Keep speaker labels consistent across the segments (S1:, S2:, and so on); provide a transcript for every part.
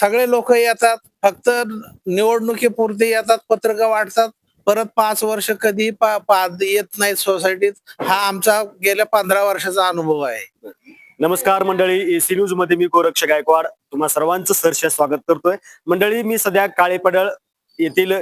S1: सगळे लोक येतात फक्त निवडणुकीपुरते येतात पत्रकं वाटतात. परत पाच वर्ष कधी पा- पा- येत नाहीत सोसायटीत हा आमचा गेल्या पंधरा वर्षाचा अनुभव आहे.
S2: नमस्कार मंडळी. एसी न्यूजमध्ये मी गोरक्ष गायकवाड. तुम्हा सर्वांचं सरसे स्वागत करतोय. मंडळी मी सध्या काळेपडळ येथील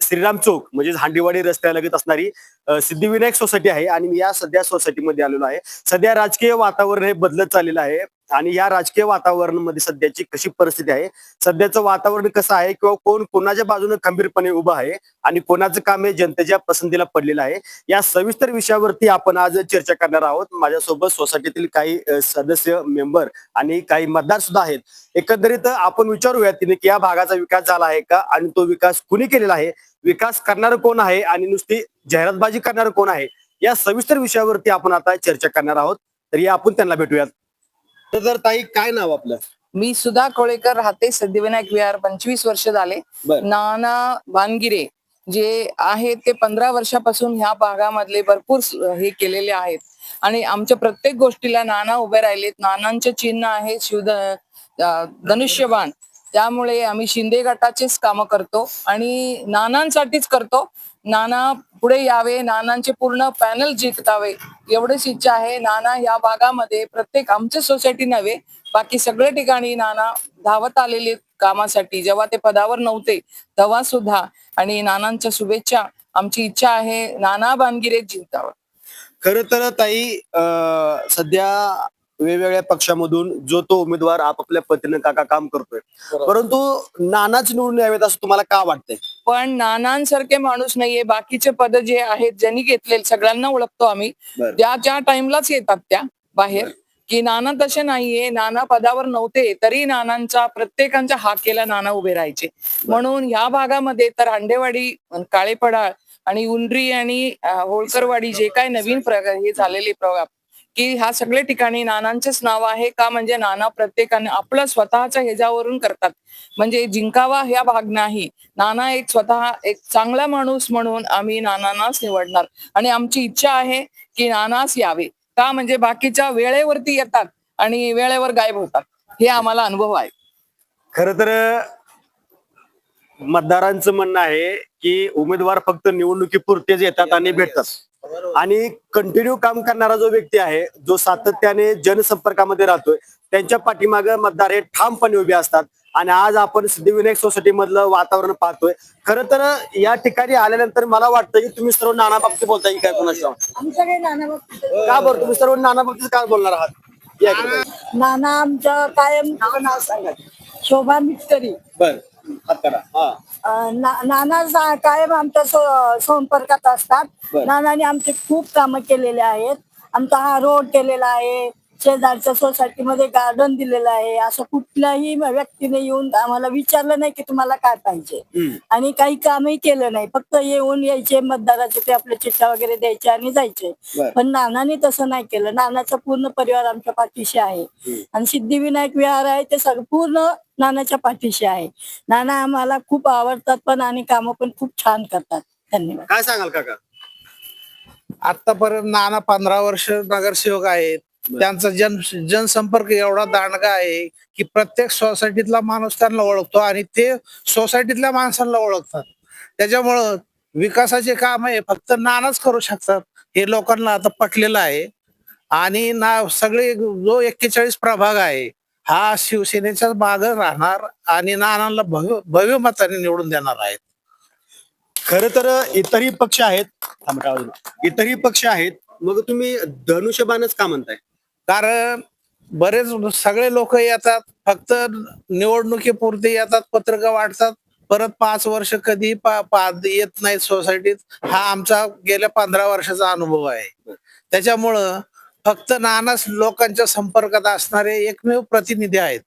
S2: श्रीराम चौक म्हणजेच हांडीवाडी रस्त्यालगत लगत असणारी सिद्धिविनायक सोसायटी आहे आणि मी या सध्या सोसायटीमध्ये आलेलो आहे. सध्या राजकीय वातावरण हे बदलत चाललेलं आहे. आणि या राजकीय वातावरणामध्ये सध्याची कशी परिस्थिती आहे? सध्याचं वातावरण कसं आहे किंवा कोण कोणाच्या बाजूने खंबीरपणे उभं आहे आणि कोणाचं काम हे जनतेच्या पसंतीला पडलेलं आहे? या सविस्तर विषयावरती आपण आज चर्चा करणार आहोत. माझ्यासोबत सोसायटीतील काही सदस्य मेंबर आणि काही मतदार सुद्धा आहेत. एकंदरीत आपण विचारूया तिने की या भागाचा विकास झाला आहे का आणि तो विकास कुणी केलेला आहे? विकास करणार कोण आहे आणि नुसती जाहिरातबाजी करणार कोण आहे? या सविस्तर विषयावरती आपण आता चर्चा करणार आहोत. तर या आपण त्यांना भेटूयात. तर ताई काय नाव आपलं?
S3: मी सुधा कोळेकर राहते सिद्धिविनायक विहार पंचवीस वर्ष झाले.
S2: बर.
S3: नाना भानगिरे जे आहे ते पंधरा वर्षापासून ह्या भागामधले भरपूर स- हे केलेले आहेत. आणि आमच्या प्रत्येक गोष्टीला नाना उभे राहिलेत. नानांचे चिन्ह आहे शिवद अं, धनुष्यबाण. त्यामुळे आम्ही शिंदे गटाचेच कामं करतो आणि नानांसाठीच करतो. नाना पुढे यावे नानांचे पूर्ण पॅनल जिंकतावे एवढीच इच्छा आहे. नाना या भागामध्ये प्रत्येक आमच्या सोसायटी नव्हे बाकी सगळ्या ठिकाणी नाना धावत आलेले कामासाठी. जेव्हा ते पदावर नव्हते तेव्हा सुद्धा. आणि नानांच्या शुभेच्छा आमची इच्छा आहे नाना बानगिरे जिंकावं.
S2: खर तर ताई सध्या वेगवेगळ्या पक्षामधून जो तो उमेदवार आपापल्या पतीनं काका काम करतोय. परंतु नानाच निवडून यावेत असं तुम्हाला का वाटतंय?
S3: पण नानांसारखे माणूस नाहीये. बाकीचे पद जे आहेत ज्यांनी घेतले सगळ्यांना ओळखतो आम्ही.
S2: बरं.
S3: त्या ज्या टाइमलाच येतात त्या बाहेर. की नाना तसे नाहीये. नाना पदावर नव्हते. तरी नानांचा प्रत्येकांच्या हाकेला नाना उभे राहायचे. म्हणून ह्या भागामध्ये तर हांडेवाडी काळेपडाळ आणि उंडरी आणि अं, होळकरवाडी जे काय नवीन प्रकार हे झालेले प्रभाग की ह्या सगळे ठिकाणी नानांचेच नाव आहे का? म्हणजे नाना प्रत्येकाने आपलं स्वतःच्या ह्याच्यावरून करतात. म्हणजे जिंकावा ह्या भाग नाही. नाना एक स्वतः एक चांगला माणूस म्हणून आम्ही नानांनाच निवडणार. आणि आमची इच्छा आहे की नानाच यावे. का? म्हणजे बाकीच्या वेळेवरती येतात आणि वेळेवर गायब होतात. हे आम्हाला अनुभव आहे.
S2: खर तर मतदारांचं म्हणणं आहे की उमेदवार फक्त निवडणुकीपुरतेच येतात आणि भेटतात. आणि कंटिन्यू काम करणारा जो व्यक्ती आहे जो सातत्याने जनसंपर्कामध्ये राहतोय त्यांच्या पाठीमागे मतदार हे ठामपणे उभे असतात. आणि आज आपण सिद्धिविनायक सोसायटी मधलं वातावरण पाहतोय. खरं तर या ठिकाणी आल्यानंतर मला वाटतं की तुम्ही सर्व नाना बाबतीत बोलताय की काय कोणाच्या का बरं? तुम्ही सर्व नाना बाबतीत काय बोलणार आहात.
S4: नाना आमचं कायम शोभा मिस्टरी
S2: बर. हात करा हा.
S4: अं, ना- नाना सा- कायम आमच्या सो- संपर्कात असतात.
S2: बरं.
S4: नानाने आमचे खूप कामं केलेले आहेत. आमचा हा रोड केलेला आहे. शेजारच्या सोसायटीमध्ये गार्डन दिलेलं आहे. असं कुठल्याही व्यक्तीने येऊन आम्हाला विचारलं नाही की तुम्हाला काय पाहिजे. आणि काही कामही केलं नाही. फक्त येऊन यायचे मतदाराचे ते आपले चिठ्ठ्या वगैरे द्यायचे आणि जायचे. पण नानाने तसं नाही केलं. नानाचा पूर्ण परिवार आमच्या पाठीशी आहे. आणि सिद्धिविनायक विहार आहे ते सग पूर्ण नानाच्या पाठीशी आहे. नाना आम्हाला खूप आवडतात पण आणि कामं पण खूप छान करतात. धन्यवाद.
S2: काय सांगाल काका?
S1: आतापर्यंत नाना पंधरा वर्ष नगरसेवक आहेत. त्यांचा जन जनसंपर्क एवढा दांडगा आहे की प्रत्येक सोसायटीतला माणूस त्यांना ओळखतो आणि ते सोसायटीतल्या माणसांना ओळखतात. त्याच्यामुळं विकासाचे काम आहे फक्त नानाच करू शकतात. हे लोकांना आता पटलेलं आहे. आणि ना सगळे जो एक्केचाळीस प्रभाग आहे हा शिवसेनेच्याच माग राहणार आणि नानांना भव्य भव्य मताने निवडून देणार आहेत.
S2: खर तर इतरही पक्ष आहेत. इतरही पक्ष आहेत. मग तुम्ही धनुष्यबाणच का म्हणताय?
S1: कारण बरेच सगळे लोक येतात फक्त निवडणुकीपुरते येतात पत्रक वाटतात. परत पाच वर्ष कधी पा- पा- येत नाहीत सोसायटीत. हा आमचा गेल्या पंधरा वर्षाचा अनुभव आहे. त्याच्यामुळं फक्त नानाच लोकांच्या संपर्कात असणारे एकमेव प्रतिनिधी आहेत.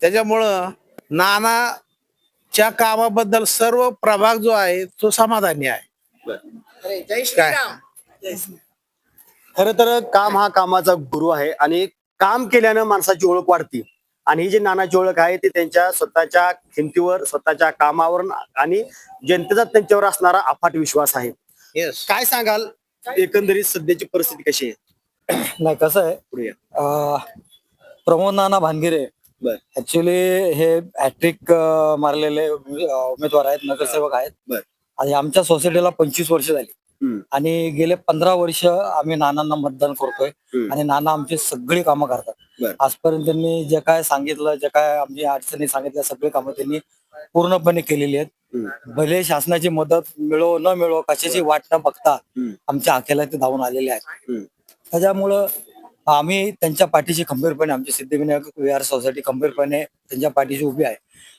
S1: त्याच्यामुळं नानाच्या कामाबद्दल सर्व प्रभाग जो आहे तो समाधानी आहे.
S3: जय श्रीराम.
S2: खर तर काम हा कामाचा गुरु आहे आणि काम केल्यानं माणसाची ओळख वाढते. आणि ही जी नानाची ओळख आहे ती त्यांच्या स्वतःच्या खिमतीवर स्वतःच्या कामावर आणि जनतेचा त्यांच्यावर असणारा अफाट विश्वास आहे.
S1: येस
S2: काय सांगाल? एकंदरीत सध्याची परिस्थिती कशी आहे?
S5: नाही कसं आहे?
S2: पुढे
S5: प्रमोद नाना भानगिरे. ऍक्च्युली हे हॅट्रिक मारलेले उमेदवार आहेत नगरसेवक आहेत. आणि आमच्या सोसायटीला पंचवीस वर्ष झाली. आणि गेले पंधरा वर्ष आम्ही नानांना मतदान करतोय. आणि नाना आमची सगळी कामं करतात. आजपर्यंत त्यांनी जे काय सांगितलं जे काय आमची अडचणी सांगितल्या सगळी कामं त्यांनी पूर्णपणे केलेली आहेत. भले शासनाची मदत मिळो न मिळो कशाची वाट न बघता. आमच्या हाकेला ते धावून आलेले आहेत. त्याच्यामुळं आम्ही त्यांच्या पाठीशी खंबीरपणे आमची सिद्धिविनायक विहार सोसायटी खंबीरपणे त्यांच्या पाठीशी उभी आहे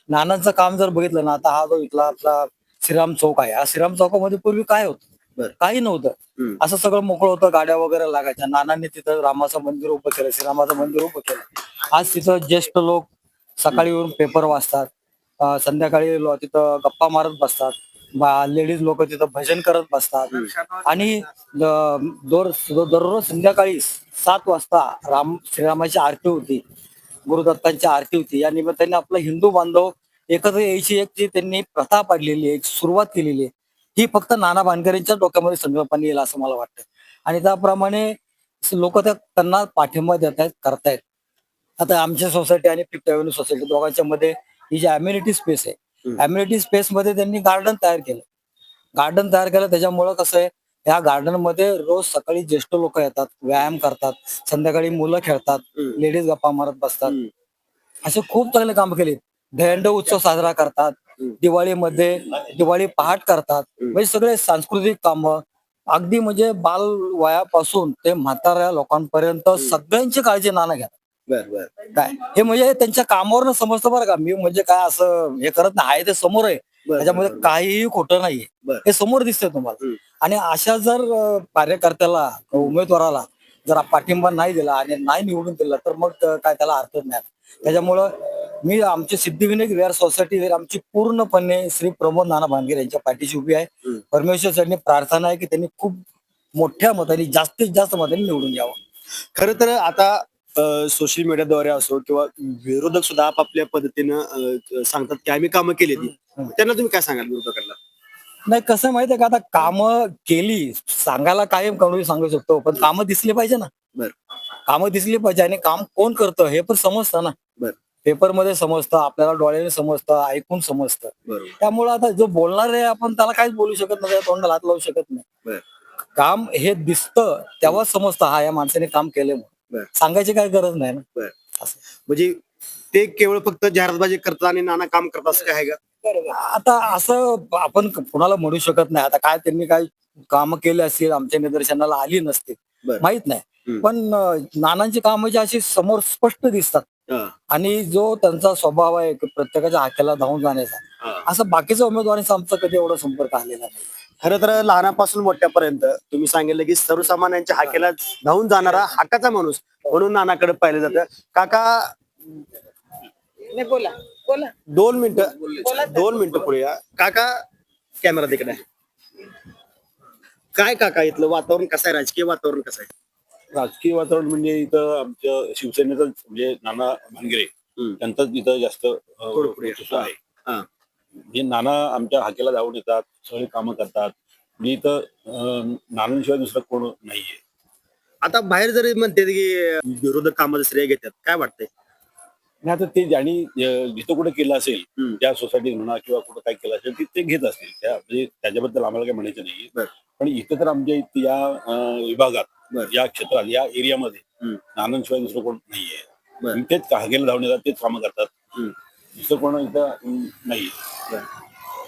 S5: नानांचं काम जर बघितलं ना आता हा जो इथला आपला श्रीराम चौक आहे हा श्रीराम चौकामध्ये पूर्वी काय होतं. काही नव्हतं. असं सगळं मोकळं होतं गाड्या वगैरे लागायच्या. नानांनी तिथं रामाचं मंदिर उभं केलं श्रीरामाचं मंदिर उभं केलं. आज तिथं ज्येष्ठ लोक सकाळी येऊन पेपर वाचतात. संध्याकाळी तिथं गप्पा मारत बसतात. लेडीज लोक तिथं भजन करत बसतात. आणि दररोज संध्याकाळी सात वाजता राम श्रीरामाची आरती होती. गुरुदत्तांची आरती होती. या निमित्ताने आपला हिंदू बांधव एकत्र यायची एक जी त्यांनी प्रथा पाडलेली आहे एक सुरुवात केलेली आहे. ही फक्त नाना भानकरेंच्या डोक्यामध्ये संकल्पना येईल असं मला वाटतं आणि त्याप्रमाणे लोक त्यांना पाठिंबा देत आहेत करतायत आता आमच्या सोसायटी आणि फिफ्थ अव्हेन्यू सोसायटी दोघांच्या मध्ये ही जी अम्युनिटी स्पेस आहे. अम्युनिटी स्पेस मध्ये त्यांनी गार्डन तयार केलं गार्डन तयार केलं त्याच्यामुळं कसं आहे या गार्डनमध्ये रोज सकाळी ज्येष्ठ लोक येतात व्यायाम करतात संध्याकाळी मुलं खेळतात. लेडीज गप्पा मारत बसतात. असे खूप चांगले काम केले दहंड उत्सव साजरा करतात. दिवाळीमध्ये दिवाळी पहाट करतात. म्हणजे सगळे सांस्कृतिक काम अगदी म्हणजे बाल वयापासून ते म्हाताऱ्या लोकांपर्यंत सगळ्यांची काळजी नाना घ्या काय? हे म्हणजे त्यांच्या कामावरनं समजतं बरं का मी म्हणजे काय असं हे करत नाही आहे ते समोर आहे. त्याच्यामध्ये. काहीही खोटं नाहीये. हे समोर दिसतंय तुम्हाला. आणि अशा जर कार्यकर्त्याला उमेदवाराला जर पाठिंबा नाही दिला आणि नाही निवडून दिला तर मग काय त्याला अर्थच नाही. त्याच्यामुळं मी आमची सिद्धिविनायक विहार सोसायटी आमची पूर्णपणे श्री प्रमोद नाना भानगीर यांच्या पाठीशी उभी आहे.
S2: हम्म.
S5: परमेश्वरसाठी प्रार्थना आहे की त्यांनी खूप मोठ्या मताने जास्तीत जास्त मताने निवडून यावं.
S2: खर तर आता सोशल मीडियाद्वारे असो किंवा विरोधक सुद्धा आपापल्या पद्धतीनं सांगतात की आम्ही कामं केली त्यांना तुम्ही काय सांगाल विरोधकांना?
S5: नाही कसं आहे माहितीये का आता कामं केली सांगायला कायम कोणी सांगू शकतो पण कामं दिसली पाहिजे ना.
S2: बर.
S5: कामं दिसली पाहिजे आणि काम कोण करतं हे पण समजतं ना.
S2: बर.
S5: पेपरमध्ये समजतं आपल्याला डोळ्याने समजतं ऐकून समजतं. त्यामुळे आता जो बोलणार आहे आपण त्याला काहीच बोलू शकत नाही तोंडाला हात लावू शकत. नाही. काम हे दिसतं तेव्हा समजतं हा या माणसाने काम केले. म्हणून. सांगायची काही गरज नाही ना.
S2: म्हणजे ते केवळ फक्त जाहिरातबाजी करतात आणि नाना काम करतात असं काय आहे का?
S5: आता असं आपण कुणाला म्हणू शकत नाही. आता काय त्यांनी काय काम केले असतील आमच्या निदर्शनाला आली नसतील. माहीत नाही. पण नानांची कामं जी अशी समोर स्पष्ट दिसतात. आणि जो त्यांचा स्वभाव आहे की प्रत्येकाच्या हाकेला धावून जाण्याचा. असं बाकीच्या उमेदवारांचा आमचा कधी एवढा संपर्क आलेला नाही.
S2: खरं तर लहानापासून मोठ्यापर्यंत तुम्ही सांगितलं की सर्वसामान्यांच्या हाकेला धावून जाणारा हाकाचा माणूस म्हणून नानाकडे पाहिलं जातं. काका
S3: नाही बोला. बोला.
S2: दोन मिनिटं. दोन मिनिटं पुढे काका कॅमेरा तिकडे. काय काका इथलं वातावरण कसं आहे? राजकीय वातावरण कसं आहे?
S6: राजकीय वातावरण म्हणजे इथं आमच्या शिवसेनेचं म्हणजे नाना भानगिरे. त्यांचाच इथं जास्त आहे
S2: हा.
S6: म्हणजे नाना आमच्या हाकेला धावून येतात सगळे कामं करतात म्हणजे इथं नानांशिवाय दुसरं कोण नाहीये
S2: आता बाहेर जरी म्हणते की विरोधक कामाचं श्रेय घेतात काय वाटतंय
S6: आणि आता ते ज्यांनी जिथं कुठे केलं असेल. त्या सोसायटीत म्हणा किंवा कुठं काय केलं असेल ते- घेत असतील त्या म्हणजे त्याच्याबद्दल आम्हाला काही म्हणायचं नाही. पण इथं तर आमच्या इथं या विभागात
S2: बर.
S6: या क्षेत्रात या एरियामध्ये
S2: हम्म.
S6: नानांशिवाय दुसरं कोण नाहीये
S2: बर.
S6: आणि तेच हाकेला धावून येतात तेच कामं करतात
S2: हम्म.
S6: दुसरं कोण इथं अं, नाहीये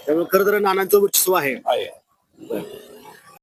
S2: त्यामुळे खरं तर नानांचं वर्चस्व आहे
S6: आहे